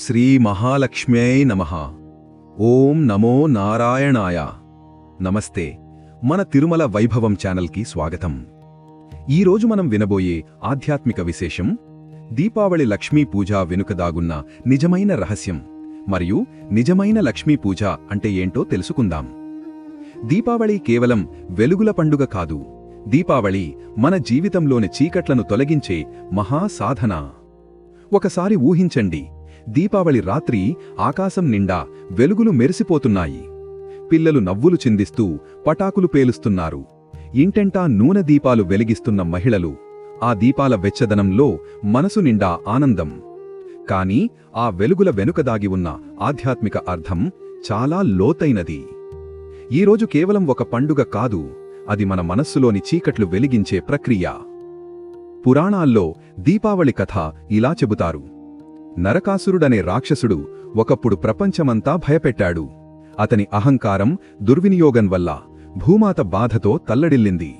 శ్రీ మహాలక్ష్మ్యై నమ. ఓం నమో నారాయణాయ. నమస్తే. మన తిరుమల వైభవం ఛానల్కి స్వాగతం. ఈరోజు మనం వినబోయే ఆధ్యాత్మిక విశేషం దీపావళి లక్ష్మీ పూజ వెనుక దాగున్న నిజమైన రహస్యం మరియు నిజమైన లక్ష్మీ పూజ అంటే ఏంటో తెలుసుకుందాం. దీపావళి కేవలం వెలుగుల పండుగ కాదు. దీపావళి మన జీవితంలోని చీకట్లను తొలగించే మహాసాధన. ఒకసారి ఊహించండి దీపావళి రాత్రి ఆకాశం నిండా వెలుగులు మెరిసిపోతున్నాయి. పిల్లలు నవ్వులు చిందిస్తూ పటాకులు పేలుస్తున్నారు. ఇంటెంటా నూనె దీపాలు వెలిగిస్తున్న మహిళలు ఆ దీపాల వెచ్చదనంలో మనసు నిండా ఆనందం. కాని ఆ వెలుగుల వెనుక దాగి ఉన్న ఆధ్యాత్మిక అర్థం చాలా లోతైనది. ఈరోజు కేవలం ఒక పండుగ కాదు అది మన మనస్సులోని చీకట్లు వెలిగించే ప్రక్రియ. పురాణాల్లో దీపావళి కథ ఇలా చెబుతారు. నరకాసురుడనే రాక్షసుడు ఒకప్పుడు ప్రపంచమంతా భయపెట్టాడు. అతని అహంకారం దుర్వినియోగం వల్ల భూమాత బాధతో తల్లడిల్లింది.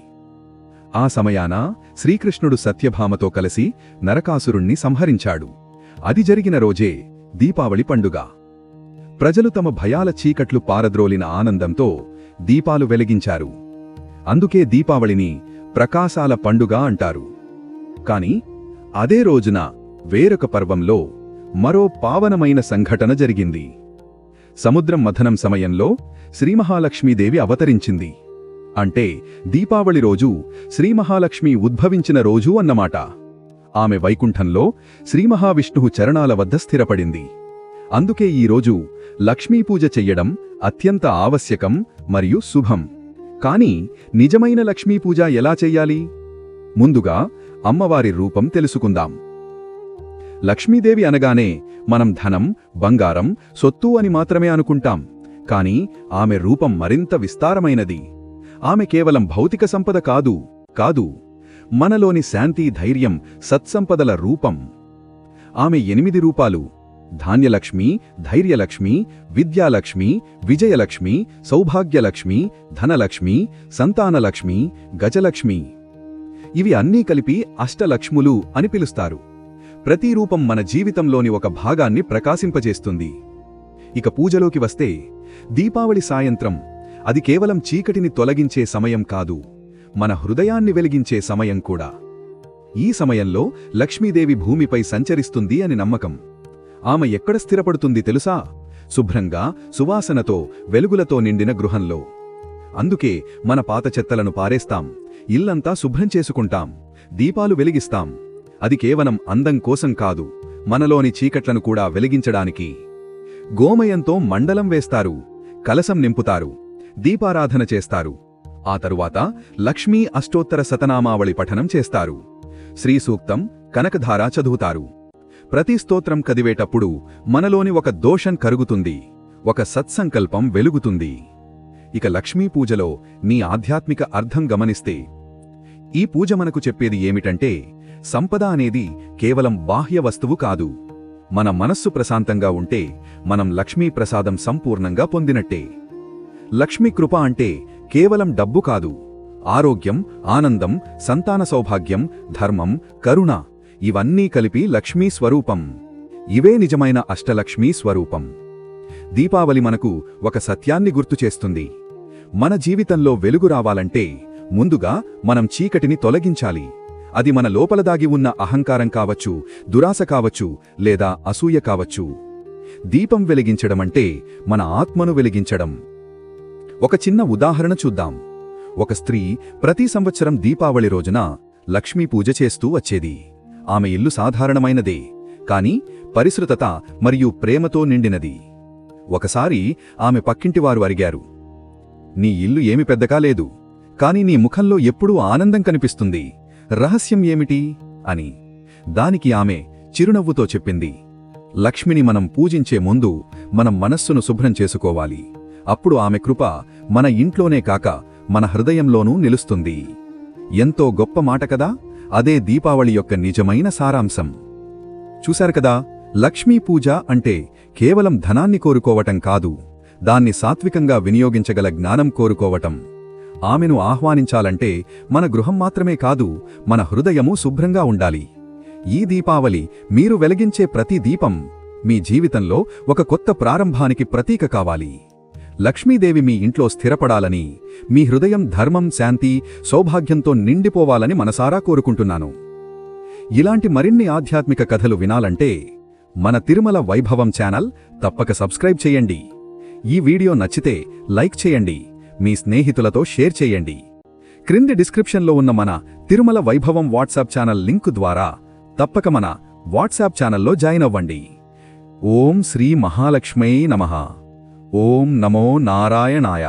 ఆ సమయాన శ్రీకృష్ణుడు సత్యభామతో కలిసి నరకాసురుణ్ణి సంహరించాడు. అది జరిగిన రోజే దీపావళి పండుగ. ప్రజలు తమ భయాల చీకట్లు పారద్రోలిన ఆనందంతో దీపాలు వెలిగించారు. అందుకే దీపావళిని ప్రకాశాల పండుగ అంటారు. కాని అదే రోజున వేరొక పర్వంలో మరో పావనమైన సంఘటన జరిగింది. సముద్రం మథనం సమయంలో శ్రీమహాలక్ష్మీదేవి అవతరించింది. అంటే దీపావళి రోజు శ్రీమహాలక్ష్మి ఉద్భవించిన రోజు అన్నమాట. ఆమె వైకుంఠంలో శ్రీమహావిష్ణువు చరణాల వద్ద స్థిరపడింది. అందుకే ఈరోజు లక్ష్మీపూజ చెయ్యడం అత్యంత ఆవశ్యకం మరియు శుభం. కాని నిజమైన లక్ష్మీపూజ ఎలా చెయ్యాలి? ముందుగా అమ్మవారి రూపం తెలుసుకుందాం. లక్ష్మీదేవి అనగానే మనం ధనం బంగారం సొత్తు అని మాత్రమే అనుకుంటాం. కాని ఆమె రూపం మరింత విస్తారమైనది. ఆమె కేవలం భౌతిక సంపద కాదు కాదు మనలోని శాంతి ధైర్యం సత్సంపదల రూపం. ఆమె ఎనిమిది రూపాలు ధాన్యలక్ష్మి ధైర్యలక్ష్మి విద్యాలక్ష్మి విజయలక్ష్మి సౌభాగ్యలక్ష్మి ధనలక్ష్మి సంతానలక్ష్మి గజలక్ష్మి. ఇవి అన్నీ కలిపి అష్టలక్ష్ములు అని పిలుస్తారు. ప్రతి రూపం మన జీవితంలోని ఒక భాగాన్ని ప్రకాశింపజేస్తుంది. ఇక పూజలోకి వస్తే దీపావళి సాయంత్రం అది కేవలం చీకటిని తొలగించే సమయం కాదు మన హృదయాన్ని వెలిగించే సమయం కూడా. ఈ సమయంలో లక్ష్మీదేవి భూమిపై సంచరిస్తుంది అని నమ్మకం. ఆమె ఎక్కడ స్థిరపడుతుంది తెలుసా? శుభ్రంగా సువాసనతో వెలుగులతో నిండిన గృహంలో. అందుకే మన పాత చెత్తలను పారేస్తాం ఇల్లంతా శుభ్రం చేసుకుంటాం దీపాలు వెలిగిస్తాం. అది కేవలం అందం కోసం కాదు మనలోని చీకట్లను కూడా వెలిగించడానికి. గోమయంతో మండలం వేస్తారు కలసం నింపుతారు దీపారాధన చేస్తారు. ఆ తరువాత లక్ష్మీ అష్టోత్తర సతనామావళి పఠనం చేస్తారు. శ్రీసూక్తం కనకధార చదువుతారు. ప్రతి స్తోత్రం కదివేటప్పుడు మనలోని ఒక దోషం కరుగుతుంది ఒక సత్సంకల్పం వెలుగుతుంది. ఇక లక్ష్మీ పూజలో నీ ఆధ్యాత్మిక అర్థం గమనిస్తే ఈ పూజ మనకు చెప్పేది ఏమిటంటే సంపద అనేది కేవలం బాహ్య వస్తువు కాదు. మన మనస్సు ప్రశాంతంగా ఉంటే మనం లక్ష్మీ ప్రసాదం సంపూర్ణంగా పొందినట్టే. లక్ష్మీ కృప అంటే కేవలం డబ్బు కాదు. ఆరోగ్యం ఆనందం సంతాన సౌభాగ్యం ధర్మం కరుణ ఇవన్నీ కలిపి లక్ష్మీ స్వరూపం. ఇవే నిజమైన అష్టలక్ష్మీ స్వరూపం. దీపావళి మనకు ఒక సత్యాన్ని గుర్తుచేస్తుంది మన జీవితంలో వెలుగు రావాలంటే ముందుగా మనం చీకటిని తొలగించాలి. అది మన లోపల దాగి ఉన్న అహంకారం కావచ్చు దురాశ కావచ్చు లేదా అసూయ కావచ్చు. దీపం వెలిగించడమంటే మన ఆత్మను వెలిగించడం. ఒక చిన్న ఉదాహరణ చూద్దాం. ఒక స్త్రీ ప్రతి సంవత్సరం దీపావళి రోజున లక్ష్మీ పూజ చేస్తూ వచ్చేది. ఆమె ఇల్లు సాధారణమైనదే కాని పరిశ్రుతత మరియు ప్రేమతో నిండినది. ఒకసారి ఆమె పక్కింటివారు అరిగారు నీ ఇల్లు ఏమి పెద్దగా లేదు కాని నీ ముఖంలో ఎప్పుడూ ఆనందం కనిపిస్తుంది. రహస్యం ఏమిటి? అని. దానికి ఆమె చిరునవ్వుతో చెప్పింది. లక్ష్మిని మనం పూజించే ముందు మనం మనస్సును శుభ్రం చేసుకోవాలి. అప్పుడు ఆమె కృప మన ఇంట్లోనే కాక మన హృదయంలోనూ నిలుస్తుంది. ఎంతో గొప్ప మాట కదా! అదే దీపావళి యొక్క నిజమైన సారాంశం. చూశారు కదా! లక్ష్మీ పూజ అంటే కేవలం ధనాన్ని కోరుకోవటం కాదు. దాన్ని సాత్వికంగా వినియోగించగల జ్ఞానం కోరుకోవటం. ఆమెను ఆహ్వానించాలంటే మన గృహం మాత్రమే కాదు మన హృదయము శుభ్రంగా ఉండాలి. ఈ దీపావళి మీరు వెలిగించే ప్రతి దీపం మీ జీవితంలో ఒక కొత్త ప్రారంభానికి ప్రతీక కావాలి. లక్ష్మీదేవి మీ ఇంట్లో స్థిరపడాలని మీ హృదయం ధర్మం శాంతి సౌభాగ్యంతో నిండిపోవాలని మనసారా కోరుకుంటున్నాను. ఇలాంటి మరిన్ని ఆధ్యాత్మిక కథలు వినాలంటే మన తిరుమల వైభవం ఛానల్ తప్పక సబ్స్క్రైబ్ చేయండి. ఈ వీడియో నచ్చితే లైక్ చేయండి. మీ స్నేహితులతో షేర్ చేయండి. క్రింది డిస్క్రిప్షన్లో ఉన్న మన తిరుమల వైభవం వాట్సాప్ ఛానల్ లింకు ద్వారా తప్పక మన వాట్సాప్ ఛానల్లో జాయిన్ అవ్వండి. ఓం శ్రీ మహాలక్ష్మై నమః. ఓం నమో నారాయణాయ.